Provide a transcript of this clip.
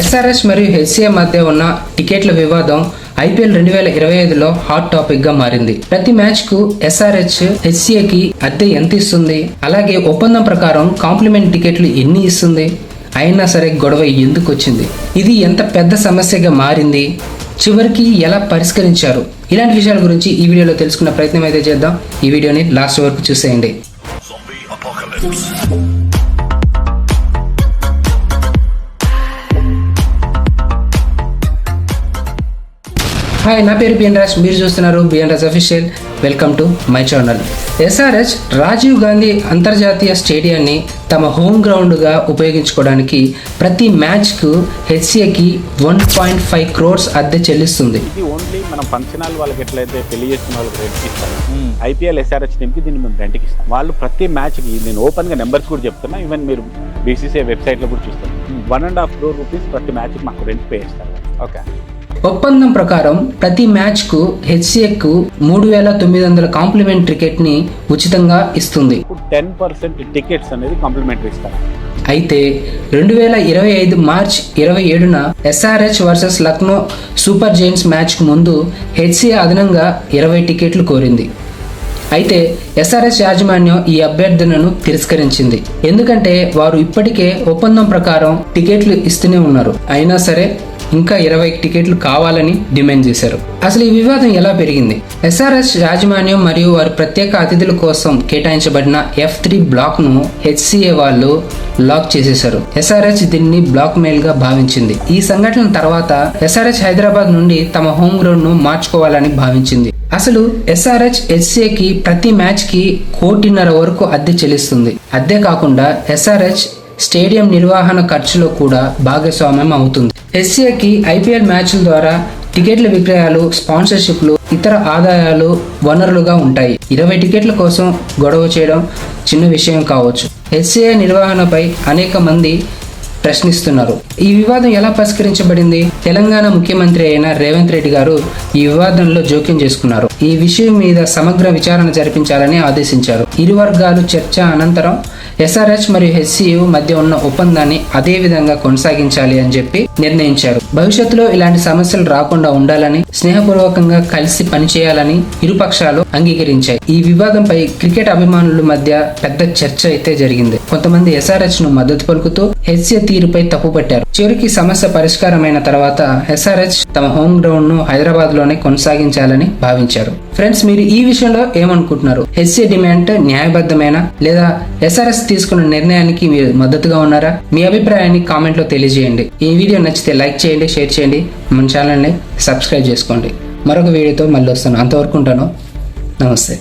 SRS మరియు HCA మధ్య ఉన్న టికెట్ల వివాదం ఐపీఎల్ రెండు వేల ఇరవై ఐదులో హాట్ టాపిక్గా మారింది. ప్రతి మ్యాచ్కు ఎస్ఆర్హెచ్ హెచ్సిఏకి అద్దె ఎంత ఇస్తుంది? అలాగే ఒప్పందం ప్రకారం కాంప్లిమెంట్ టికెట్లు ఎన్ని ఇస్తుంది? అయినా సరే గొడవ ఎందుకు వచ్చింది? ఇది ఎంత పెద్ద సమస్యగా మారింది? చివరికి ఎలా పరిష్కరించారు? ఇలాంటి విషయాల గురించి ఈ వీడియోలో తెలుసుకున్న ప్రయత్నం అయితే చేద్దాం. ఈ వీడియోని లాస్ట్ వరకు చూసేయండి. హాయ్ నా పేరు బిఎన్ రాజ్ మీరు చూస్తున్నారు BN Raj official welcome to my channel SRH Rajiv Gandhi అంతర్జాతీయ స్టేడియాన్ని తమ హోమ్ గ్రౌండ్గా ఉపయోగించుకోవడానికి ప్రతి మ్యాచ్కు హెచ్సిఏకి వన్ పాయింట్ ఫైవ్ క్రోర్స్ అద్దె చెల్లిస్తుంది. ఇది ఓన్లీ మనం ఫంక్షన్ హాల్ వాళ్ళకి ఎట్లయితే పెళ్ళి చేసుకున్న వాళ్ళకి రెంట్కి ఇస్తాం. ఐపీఎల్ ఎస్ఆర్హెచ్ టీమ్కి దీన్ని మేము రెంట్కి ఇస్తాం. వాళ్ళు ప్రతి మ్యాచ్కి నేను ఓపెన్గా నెంబర్స్ కూడా చెప్తున్నా ఈవెన్ మీరు బీసీసీ వెబ్సైట్లో కూడా చూస్తారు. One and half crore rupees ప్రతి మ్యాచ్కి మాకు రెంట్ పే చేస్తారు. ఓకే. ఒప్పందం ప్రకారం ప్రతి మ్యాచ్కు హెచ్సిఏకు మూడు వేల తొమ్మిది వందల కాంప్లిమెంట్ టికెట్ని ఉచితంగా ఇస్తుంది. టెన్ పర్సెంట్ టికెట్స్ అనేది కాంప్లిమెంటరీ ఇస్తారు. అయితే రెండు వేల ఇరవై ఐదు మార్చ్ ఇరవై ఏడున SRH versus Lucknow super giants మ్యాచ్కు ముందు హెచ్సిఏ అదనంగా ఇరవై టికెట్లు కోరింది. అయితే ఎస్ఆర్ఎస్ యాజమాన్యం ఈ అభ్యర్థనను తిరస్కరించింది. ఎందుకంటే వారు ఇప్పటికే ఒప్పందం ప్రకారం టికెట్లు ఇస్తూనే ఉన్నారు. అయినా సరే ఇంకా ఇరవై టికెట్లు కావాలని డిమాండ్ చేశారు. అసలు ఈ వివాదం ఎలా పెరిగింది? ఎస్ఆర్ఎస్ యాజమాన్యం మరియు వారి ప్రత్యేక అతిథుల కోసం కేటాయించబడిన ఎఫ్ త్రీ బ్లాక్ను హెచ్సిఏ వాళ్ళు లాక్ చేసేశారు. ఎస్ఆర్హెచ్ దీన్ని బ్లాక్ మెయిల్గా భావించింది. ఈ సంఘటన తర్వాత ఎస్ఆర్హెచ్ హైదరాబాద్ నుండి తమ హోమ్ గ్రౌండ్ను మార్చుకోవాలని భావించింది. అసలు ఎస్ఆర్హెచ్ హెచ్సిఏకి ప్రతి మ్యాచ్కి కోటిన్నర వరకు అద్దె చెల్లిస్తుంది. అద్దె కాకుండా ఎస్ఆర్హెచ్ స్టేడియం నిర్వహణ ఖర్చులో కూడా భాగస్వామ్యం అవుతుంది. ఎస్సీఏకి ఐపీఎల్ మ్యాచ్ల ద్వారా టికెట్ల విక్రయాలు స్పాన్సర్షిప్లు ఇతర ఆదాయాలు వనరులుగా ఉంటాయి. ఇరవై టికెట్ల కోసం గొడవ చేయడం చిన్న విషయం కావచ్చు. ఎస్సీఏ నిర్వహణపై అనేక మంది ప్రశ్నిస్తున్నారు. ఈ వివాదం ఎలా పరిష్కరించబడింది? తెలంగాణ ముఖ్యమంత్రి అయిన రేవంత్ రెడ్డి గారు ఈ వివాదంలో జోక్యం చేసుకున్నారు. ఈ విషయం మీద సమగ్ర విచారణ జరిపించాలని ఆదేశించారు. ఇరు వర్గాలు చర్చ అనంతరం ఎస్ఆర్హెచ్ మరియు హెచ్సియు మధ్య ఉన్న ఒప్పందాన్ని అదే విధంగా కొనసాగించాలి అని చెప్పి నిర్ణయించారు. భవిష్యత్తులో ఇలాంటి సమస్యలు రాకుండా ఉండాలని స్నేహపూర్వకంగా కలిసి పనిచేయాలని ఇరుపక్షాలు అంగీకరించాయి. ఈ వివాదంపై క్రికెట్ అభిమానుల మధ్య పెద్ద చర్చ అయితే జరిగింది. కొంతమంది ఎస్ఆర్హెచ్ను మద్దతు పలుకుతూ హెచ్సిఏ తీరుపై తప్పుపట్టారు చివరికి సమస్య పరిష్కారమైన తర్వాత ఎస్ఆర్హెచ్ తమ హోమ్ గ్రౌండ్ను హైదరాబాద్లోనే కొనసాగించాలని భావించారు. ఫ్రెండ్స్ మీరు ఈ విషయంలో ఏమనుకుంటున్నారు? హెచ్సిఏ డిమాండ్ న్యాయబద్ధమేనా? లేదా ఎస్ఆర్ఎస్ తీసుకున్న నిర్ణయానికి మీరు మద్దతుగా ఉన్నారా? మీ అభిప్రాయాన్ని కామెంట్లో తెలియజేయండి. ఈ వీడియో నచ్చితే లైక్ చేయండి షేర్ చేయండి. మన ఛానల్ని సబ్స్క్రైబ్ చేసుకోండి. మరొక వీడియోతో మళ్ళీ వస్తాను. అంతవరకు ఉంటాను. నమస్తే.